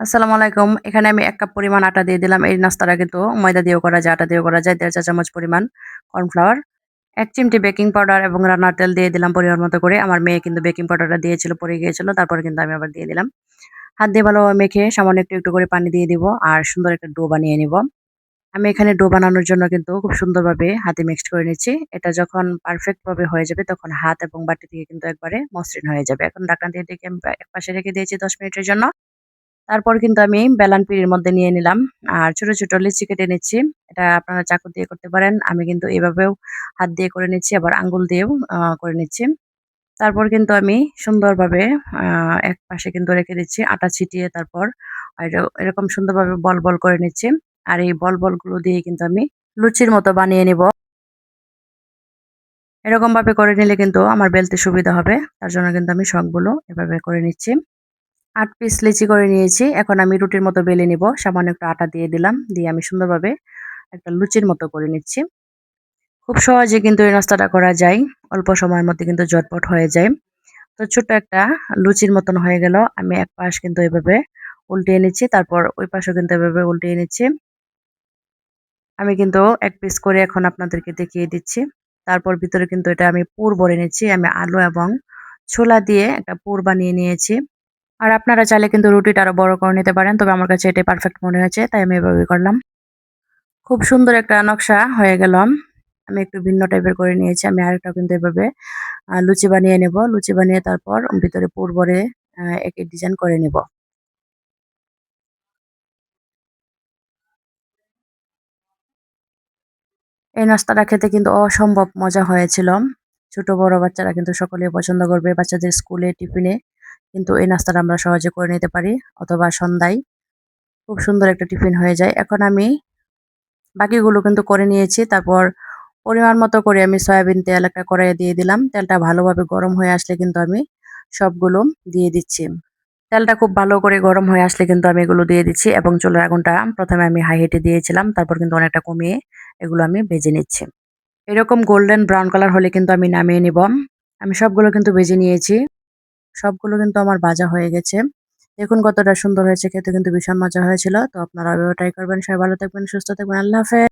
আসসালামু আলাইকুম। এখানে আমি এক কাপ পরিমাণ আটা দিয়ে দিলাম। এই নাস্তাটা কিন্তু ময়দা দিয়েও করা যায়, আটা দিয়েও করা যায়। দেড় চা চামচ পরিমাণ কর্নফ্লাওয়ার, এক চিমটি বেকিং পাউডার এবং রান্নার তেল দিয়ে দিলাম পরিমাণ মতো করে। আমার মেয়ে কিন্তু বেকিং পাউডারটা দিয়েছিল, পরে গিয়েছিল, তারপরে কিন্তু আমি আবার দিয়ে দিলাম। হাত দিয়ে ভালোভাবে মেখে সামান্য একটু একটু করে পানি দিয়ে দিব আর সুন্দর একটা ডো বানিয়ে নিব। আমি এখানে ডো বানানোর জন্য কিন্তু খুব সুন্দরভাবে হাতে মিক্সড করে নিচ্ছি। এটা যখন পারফেক্ট ভাবে হয়ে যাবে তখন হাত এবং বাটি থেকে কিন্তু একবারে মসৃণ হয়ে যাবে। এখন ঢাকনা দিয়ে ডেকে আমি এক পাশে রেখে দিয়েছি দশ মিনিটের জন্য। তারপর কিন্তু আমি বেলান পিড়ির মধ্যে নিয়ে নিলাম। আর ছোট ছোট লিচি কেটে নিচ্ছি। এটা আপনারা চাকু দিয়ে করতে পারেন। আমি কিন্তু এভাবেও হাত দিয়ে করে নিচ্ছি, আবার আঙ্গুল দিয়েও করে নিচ্ছি। তারপর কিন্তু আমি সুন্দরভাবে এক পাশে কিন্তু রেখে দিচ্ছি আটা ছিটিয়ে তারপর। এরকম সুন্দরভাবে বল বল করে নিচ্ছি। আর এই বল, বলগুলো দিয়ে কিন্তু আমি লুচির মতো বানিয়ে নিব। এরকম ভাবে করে নিলে কিন্তু আমার বেলতে সুবিধা হবে। তার জন্য কিন্তু আমি সবগুলো এভাবে করে নিচ্ছি। আট পিস লিচি করে নিয়েছি। এখন আমি রুটির মতো বেলে নিব। সামান্য একটু আটা দিয়ে দিলাম। দিয়ে আমি সুন্দরভাবে একটা লুচির মতো করে নিচ্ছি। খুব সহজে কিন্তু এই নাস্তাটা করা যায়। অল্প সময়ের মধ্যে কিন্তু জটপট হয়ে যায়। তো ছোট্ট একটা লুচির মতন হয়ে গেল। আমি এক পাশ কিন্তু এভাবে উল্টিয়ে নিচ্ছি। তারপর ওই পাশও কিন্তু এভাবে উল্টিয়ে নিচ্ছি। আমি কিন্তু এক পিস করে এখন আপনাদেরকে দেখিয়ে দিচ্ছি। তারপর ভিতরে কিন্তু এটা আমি পুর ভরে নিচ্ছি। আমি আলু এবং ছোলা দিয়ে একটা পুর বানিয়ে নিয়েছি। আর আপনারা চাইলে কিন্তু রুটিটা আরও বড় করে নিতে পারেন, তবে আমার কাছে এটাই পারফেক্ট মনে হয়েছে, তাই আমি এভাবে করলাম। খুব সুন্দর একটা নকশা হয়ে গেলাম আমি একটু ভিন্ন টাইপের করে নিয়েছি, আমি আরেকটা কিন্তু এভাবে লুচি বানিয়ে নেব। লুচি বানিয়ে তারপর ভিতরে পুর ভরে একই ডিজাইন করে নেব। এই নাস্তাটা খেতে কিন্তু অসম্ভব মজা হয়েছিল। ছোট বড় বাচ্চারা কিন্তু সকলে পছন্দ করবে, বাচ্চাদের স্কুলে, টিফিনে। কিন্তু এই নাস্তাটা আমরা সহজে করে নিতে পারি, অথবা সন্ধ্যায়। খুব সুন্দর একটা টিফিন হয়ে যায়। এখন আমি বাকিগুলো কিন্তু করে নিয়েছি। তারপর পরিমাণ মতো করে আমি সয়াবিন তেল একটা কড়াইয়ে দিয়ে দিলাম। তেলটা ভালোভাবে গরম হয়ে আসলে কিন্তু আমি সবগুলো দিয়ে দিচ্ছি। তেলটা খুব ভালো করে গরম হয়ে আসলে কিন্তু আমি এগুলো দিয়ে দিচ্ছি এবং চুলার আগুনটা প্রথমে আমি হাই হিটে দিয়েছিলাম। তারপর কিন্তু অনেকটা কমিয়ে এগুলো আমি ভেজে নিচ্ছি। এরকম গোল্ডেন ব্রাউন কালার হলে কিন্তু আমি নামিয়ে নিব। আমি সবগুলো কিন্তু ভেজে নিয়েছি। সবগুলো কিন্তু আমার ভাজা হয়ে গেছে। দেখুন কতটা সুন্দর হয়েছে, খেতে কিন্তু ভীষণ মজা হয়েছিল। তো আপনারা ট্রাই করবেন। সবাই ভালো থাকবেন, সুস্থ থাকবেন। আল্লাহ হাফেজ।